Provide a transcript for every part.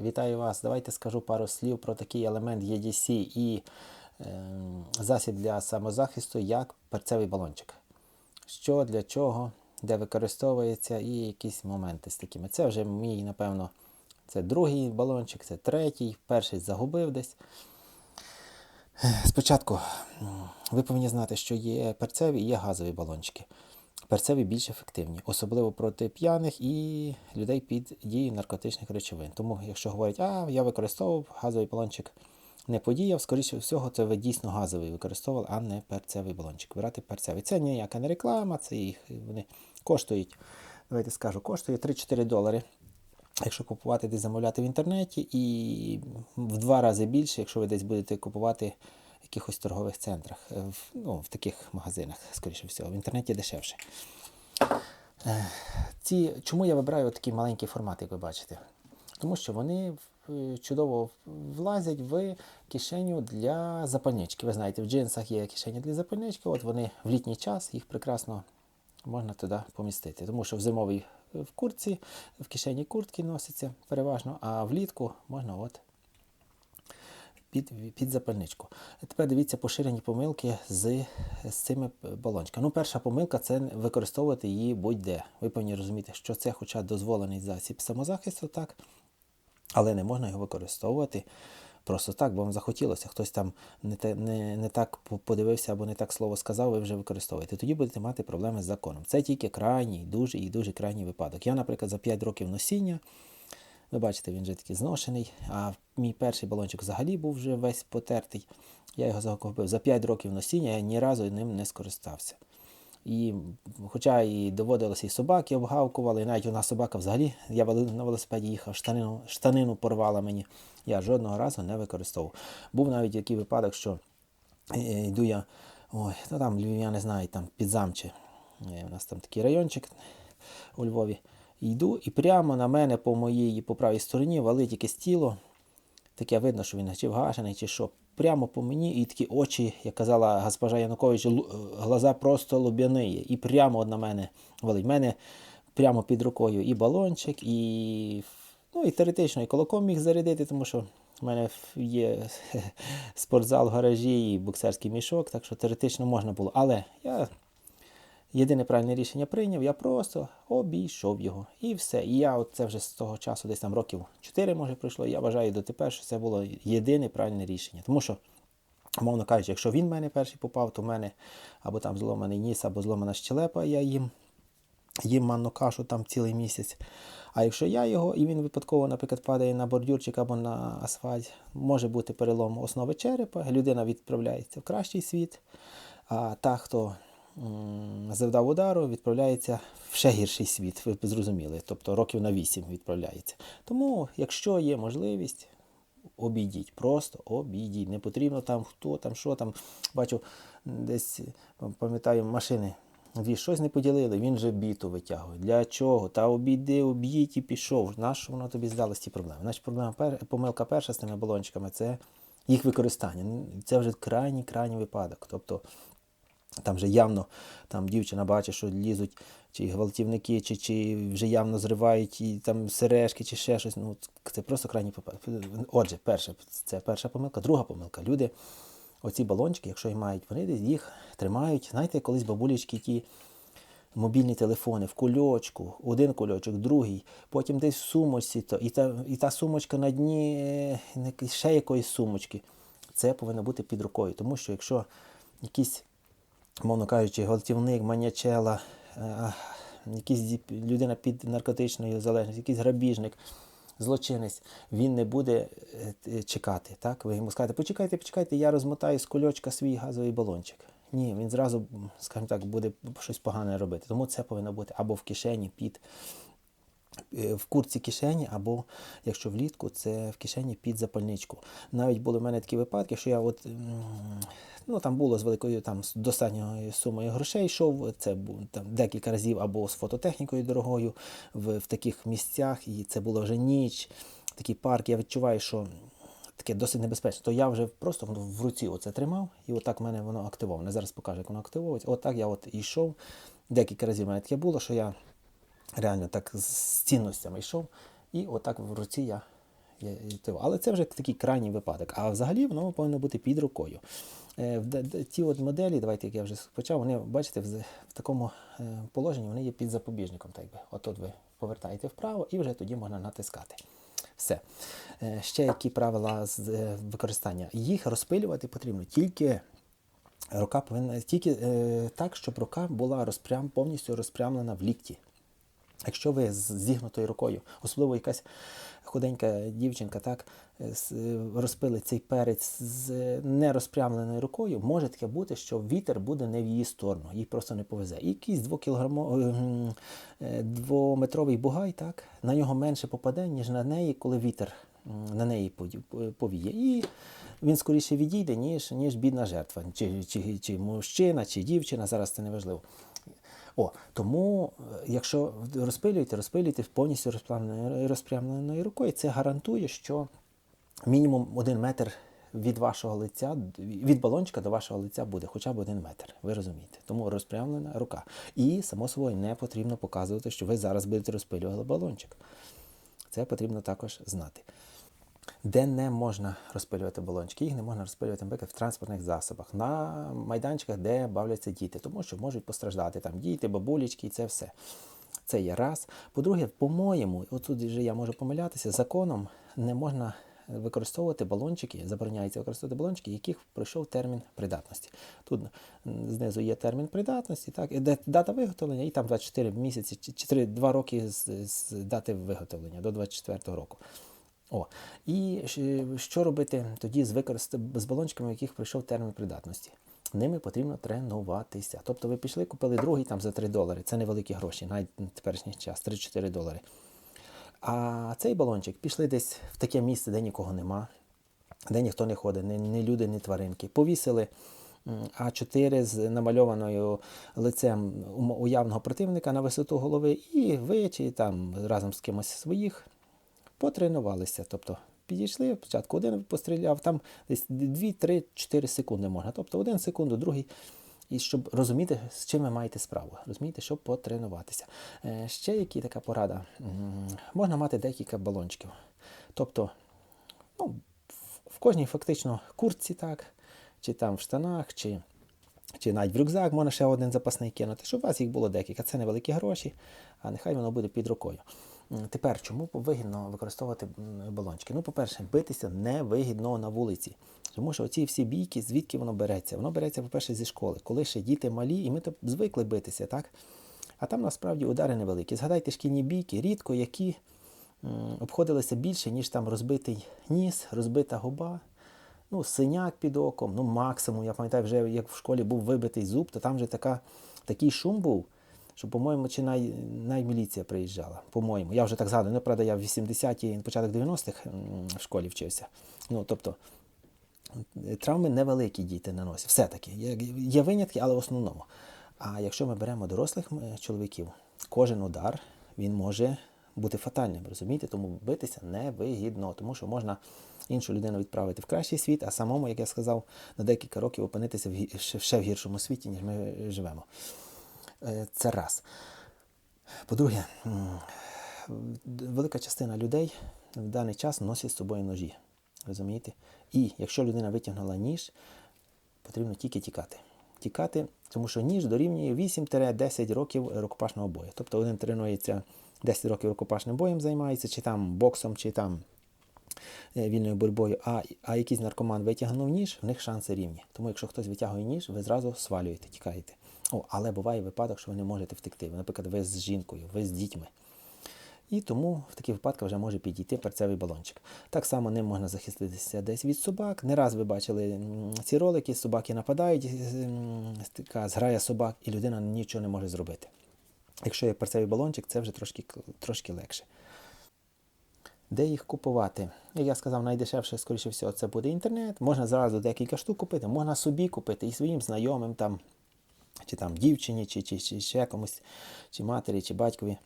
Вітаю вас. Давайте скажу пару слів про такий елемент EDC і е, засіб для самозахисту, як перцевий балончик. Що, для чого, де використовується, і якісь моменти з такими. Це вже мій, напевно, це другий балончик, це третій, перший загубив десь. Спочатку ви повинні знати, що є перцеві і є газові балончики. Перцеві більш ефективні, особливо проти п'яних і людей під дією наркотичних речовин. Тому, якщо говорять, а я використовував газовий балончик, не подіяв, скоріше всього, це ви дійсно газовий використовували, а не перцевий балончик. Брати перцевий. Це ніяка не реклама, це їх вони коштують. Давайте скажу, коштує 3-4 долари. Якщо купувати десь замовляти в інтернеті, і в два рази більше, якщо ви десь будете купувати якихось торгових центрах, е, в, ну, в таких магазинах, скоріше всього, в інтернеті дешевше. Е, Ці, чому я вибираю такий маленький формат, як ви бачите? Тому що вони е, чудово влазять в кишеню для запальнички. Ви знаєте, в джинсах є кишеня для запальнички, от вони в літній час їх прекрасно можна туди помістити. Тому що в зимовій в куртці, в кишені куртки носиться переважно, а влітку можна от під, під запальничку. Тепер дивіться поширені помилки з, з цими балончиками. Ну, перша помилка це використовувати її будь-де. Ви повинні розуміти, що це хоча дозволений засіб самозахисту, так, але не можна його використовувати просто так, бо вам захотілося. Хтось там не, те, не, не так подивився або не так слово сказав, ви вже використовуєте. Тоді будете мати проблеми з законом. Це тільки крайній, дуже і дуже крайній випадок. Я, наприклад, за 5 років носіння. Ви бачите, він вже такий зношений. А мій перший балончик взагалі був вже весь потертий. Я його закупив за 5 років носіння, я ні разу ним не скористався. І, хоча і доводилося, і собаки обгавкували, і навіть у нас собака взагалі, я на велосипеді їхав, штанину, штанину порвала мені. Я жодного разу не використовував. Був навіть який випадок, що е, йду я, ой, ну там львів'яни знають, там підзамче. У нас там такий райончик у Львові. Йду, і прямо на мене по моїй по правій стороні валить якесь тіло. Таке видно, що він чи вгашений, чи що. Прямо по мені, і такі очі, як казала госпожа Янукович, глаза просто лубяні. І прямо на мене валить. Мене прямо під рукою і балончик, і, ну, і теоретично і кулаком міг зарядити, тому що в мене є спортзал в гаражі і боксерський мішок, так що теоретично можна було. Але я єдине правильне рішення прийняв, я просто обійшов його. І все. І я от це вже з того часу, десь там років 4 може пройшло. Я вважаю дотепер, що це було єдине правильне рішення. Тому що, мовно кажучи, якщо він в мене перший попав, то в мене або там зломаний ніс, або зломана щелепа, я їм їм манну кашу там цілий місяць. А якщо я його, і він випадково, наприклад, падає на бордюрчик або на асфальт, може бути перелом основи черепа, людина відправляється в кращий світ, а та, хто завдав удару, відправляється в ще гірший світ, ви зрозуміли, тобто років на 8 відправляється. Тому, якщо є можливість, обійдіть, просто обійдіть. Не потрібно там хто там, що там. Бачу, десь пам'ятаю, машини. Дві щось не поділили, він же біту витягує. Для чого? Та обійди, об'їдь і пішов. Нащо воно тобі здалось ці проблеми? Значить, проблема пер... помилка перша з тими балончиками це їх використання. Це вже крайній крайній випадок. Тобто там вже явно там дівчина бачить, що лізуть чи гвалтівники, чи, чи вже явно зривають і там сережки, чи ще щось. Ну, це просто крайній випадок. Отже, перше, це перша помилка. Друга помилка. Люди, оці балончики, якщо їх мають, вони їх тримають. Знаєте, колись бабулечки ті мобільні телефони в кульочку, один кульочок, другий, потім десь в сумочці, то, і, та, і та сумочка на дні е, ще якоїсь сумочки. Це повинно бути під рукою. Тому що якщо якісь мовно кажучи, гвалтівник, манячела, е, якийсь людина під наркотичною залежністю, якийсь грабіжник, злочинець, він не буде е, чекати. Так? Ви йому скажете, почекайте, почекайте, я розмотаю з кульочка свій газовий балончик. Ні, він зразу, скажімо так, буде щось погане робити. Тому це повинно бути або в кишені під в куртці кишені, або якщо влітку, це в кишені під запальничку. Навіть були в мене такі випадки, що я от. Ну, там було з великою там, достатньою сумою грошей йшов. Це там декілька разів або з фототехнікою дорогою в, в таких місцях, і це було вже ніч, такий парк. Я відчуваю, що таке досить небезпечно. То я вже просто в руці оце тримав, і отак в мене воно активоване. Зараз покажу, як воно активовується. Отак я от йшов. Декілька разів в мене таке було, що я реально так з цінностями йшов, і отак в руці я. Але це вже такий крайній випадок. А взагалі воно повинно бути під рукою. Е, Ті от моделі, давайте, як я вже почав, вони, бачите, в, такому е, положенні вони є під запобіжником. Так би. От ви повертаєте вправо і вже тоді можна натискати. Все. Е, Ще які правила з використання. Їх розпилювати потрібно тільки рука повинна тільки так, щоб рука була розпрям, повністю розпрямлена в лікті. Якщо ви з зігнутою рукою, особливо якась худенька дівчинка, так розпили цей перець з нерозпрямленою рукою, може таке бути, що вітер буде не в її сторону, їй просто не повезе. І якийсь двокілограмо- е, е, бугай, так, на нього менше попаде, ніж на неї, коли вітер на неї повіє. І він скоріше відійде, ніж, ніж бідна жертва, чи, чи, чи мужчина, чи дівчина, зараз це не важливо. О, тому, е, якщо розпилюєте, розпилюєте повністю розпрямленою, розпрямленою рукою, це гарантує, що мінімум один метр від вашого лиця, від балончика до вашого лиця буде хоча б один метр. Ви розумієте? Тому розпрямлена рука. І, само собою, не потрібно показувати, що ви зараз будете розпилювати балончик. Це потрібно також знати. Де не можна розпилювати балончики, їх не можна розпилювати наприклад, в транспортних засобах, на майданчиках, де бавляться діти, тому що можуть постраждати там діти, бабулечки і це все. Це є раз. По-друге, по-моєму, отут вже я можу помилятися, законом не можна використовувати балончики, забороняється використовувати балончики, яких пройшов термін придатності. Тут знизу є термін придатності, так, дата виготовлення, і там 24 місяці, чи 4, 2 роки з, з дати виготовлення до 24 року. О, і що робити тоді з, використ... з балончиками, у яких пройшов термін придатності? Ними потрібно тренуватися. Тобто ви пішли, купили другий там за 3 долари. Це невеликі гроші, навіть на теперішній час 3-4 долари. А цей балончик пішли десь в таке місце, де нікого нема, де ніхто не ходить, ні люди, ні тваринки. Повісили А4 з намальованою лицем уявного противника на висоту голови, і ви чи там разом з кимось своїх потренувалися. Тобто підійшли, спочатку один постріляв, там десь 2, 3, 4 секунди можна. Тобто один секунду, другий. І щоб розуміти, з чим ви маєте справу, розумієте, щоб потренуватися. Е, ще які така порада? Можна мати декілька балончиків. Тобто, ну, в- кожній фактично куртці, так, чи там в штанах, чи, чи навіть в рюкзак можна ще один запасний кинути, щоб у вас їх було декілька. Це невеликі гроші, а нехай воно буде під рукою. Тепер, чому вигідно використовувати балончики? Ну, по-перше, битися невигідно на вулиці. Тому що оці всі бійки, звідки воно береться? Воно береться, по-перше, зі школи, коли ще діти малі, і ми то звикли битися, так? А там насправді удари невеликі. Згадайте шкільні бійки, рідко які обходилися більше, ніж там розбитий ніс, розбита губа, ну, синяк під оком, ну максимум. Я пам'ятаю, вже як в школі був вибитий зуб, то там вже така, такий шум був, що, по-моєму, чи най, найміліція приїжджала. По-моєму. Я вже так згадую. Ну, правда, я в 80-ті, початок 90-х в школі вчився. Ну, тобто, травми невеликі діти наносять. Все-таки. Є, винятки, але в основному. А якщо ми беремо дорослих чоловіків, кожен удар він може бути фатальним, розумієте? Тому битися невигідно, тому що можна іншу людину відправити в кращий світ, а самому, як я сказав, на декілька років опинитися в ще в гіршому світі, ніж ми живемо. Е, Це раз. По-друге, велика частина людей в даний час носять з собою ножі. Розумієте? І якщо людина витягнула ніж, потрібно тільки тікати. Тікати, тому що ніж дорівнює 8-10 років рукопашного бою. Тобто один тренується 10 років рукопашним боєм займається, чи там боксом, чи там е, вільною боротьбою, а, а якийсь наркоман витягнув ніж, в них шанси рівні. Тому якщо хтось витягує ніж, ви зразу свалюєте, тікаєте. О, але буває випадок, що ви не можете втекти. Наприклад, ви з жінкою, ви з дітьми. І тому в таких випадках вже може підійти перцевий балончик. Так само ним можна захиститися десь від собак. Не раз ви бачили ці ролики, собаки нападають, така зграя собак, і людина нічого не може зробити. Якщо є перцевий балончик, це вже трошки, трошки легше. Де їх купувати? Як я сказав, найдешевше, скоріше всього, це буде інтернет. Можна зразу декілька штук купити, можна собі купити і своїм знайомим, там, чи там дівчині, чи, чи, чи ще комусь, чи матері, чи батькові.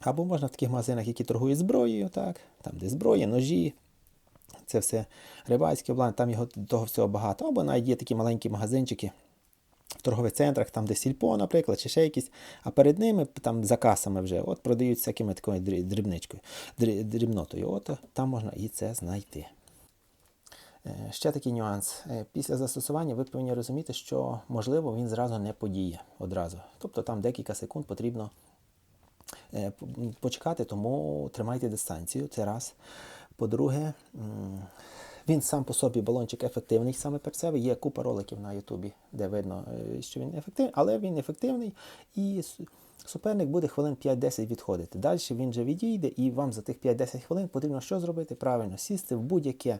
Або можна в таких магазинах, які торгують зброєю, так, там, де зброя, ножі, це все рибальське обладнання, там його того всього багато. Або навіть є такі маленькі магазинчики в торгових центрах, там, де сільпо, наприклад, чи ще якісь, а перед ними там за касами вже от продають всякими такою дрібничкою, дрібнотою. От там можна і це знайти. Е, Ще такий нюанс. Е, Після застосування ви повинні розуміти, що можливо він зразу не подіє одразу. Тобто там декілька секунд потрібно е, почекати, тому тримайте дистанцію. Це раз. По-друге, він сам по собі балончик ефективний саме per se. Є купа роликів на Ютубі, де видно, що він ефективний, але він ефективний і суперник буде хвилин 5-10 відходити. Далі він вже відійде, і вам за тих 5-10 хвилин потрібно що зробити? Правильно, сісти в будь-яке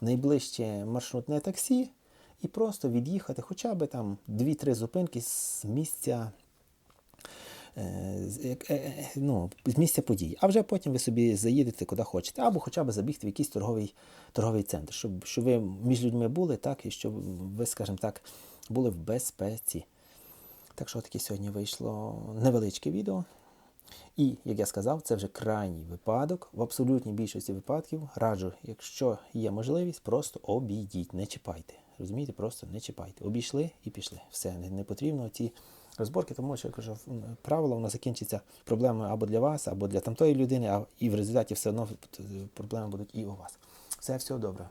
найближче маршрутне таксі і просто від'їхати хоча б там 2-3 зупинки з місця е, е, е, ну, з місця подій. А вже потім ви собі заїдете куди хочете, або хоча б забігти в якийсь торговий, торговий центр, щоб, щоб ви між людьми були, так, і щоб ви, скажімо так, були в безпеці. Так що таке сьогодні вийшло невеличке відео. І, як я сказав, це вже крайній випадок. В абсолютній більшості випадків раджу, якщо є можливість, просто обійдіть, не чіпайте. Розумієте, просто не чіпайте. Обійшли і пішли. Все, не, потрібно ці розборки, тому що я кажу, правило воно закінчиться проблемою або для вас, або для тамтої людини, а і в результаті все одно е, проблеми будуть і у вас. Все, всього добре.